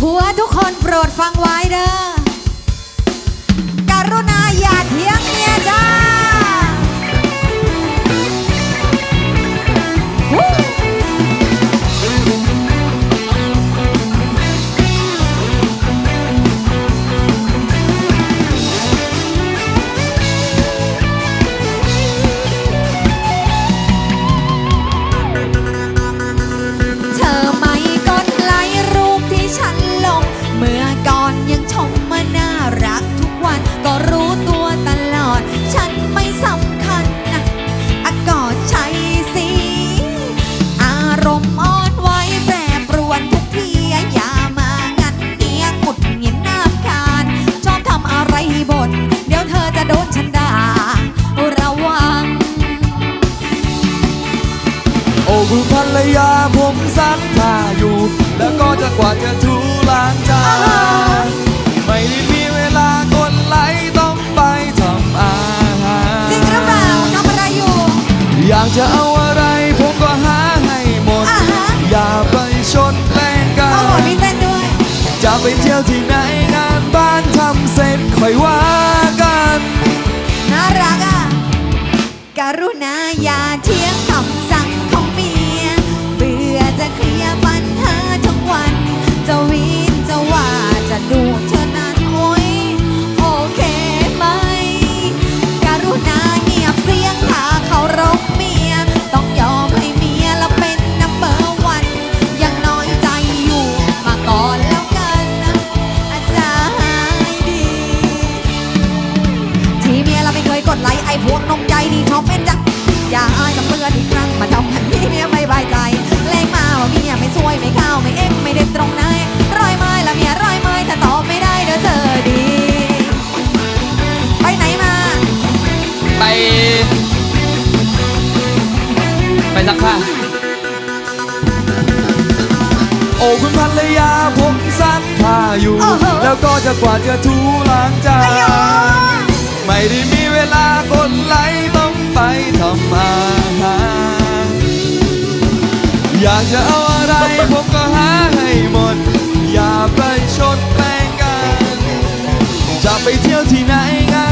ผัวทุกคนโปรดฟังไว้เด้อ กรุณาอย่าเถียงเมียจ้า โอ้คุณภรรยาผมซักผ้าอยู่ แล้วก็จะกวาดจะถูล้างจานไม่ได้มีเวลากดไลค์ต้องไปทำอาหารจริงหรือเปล่าทำอะไรอยู่ อยากจะเอาอะไรผมก็หาให้หมด อ่าฮะ อย่าไปชนแกล้งกัโอ้โหน มีเต้นด้วย จะไปเที่ยวที่ไหนงานบ้านทำเสร็จค่อยว่ากัน น่ารักอะ กรุณาอย่าเที่ยงคำ อ้พวกนมใจดีชอบเป็นจังอย่าอายกับเพื่อนอีกครั้งมาทำให้เมียไม่บายใจแรงมาว่าเมียไม่ช่วยไม่เข้าไม่เอ็มไม่เด็ดตรงไหนร้อยไม้ละเมียร้อยไม้ถ้าตอบไม่ได้เดี๋ยวเธอดี ไปไหนมา ไป ไปซักผ้าโอ้คุณภรรยาผมซักผ้าอยู่โอ้โหแล้วก็จะกวาดจะถูล้างจ อยากจะเอาอะไรผมก็หาให้หมด อย่าไปชดแปลงกัน จะไปเที่ยวที่ไหนไง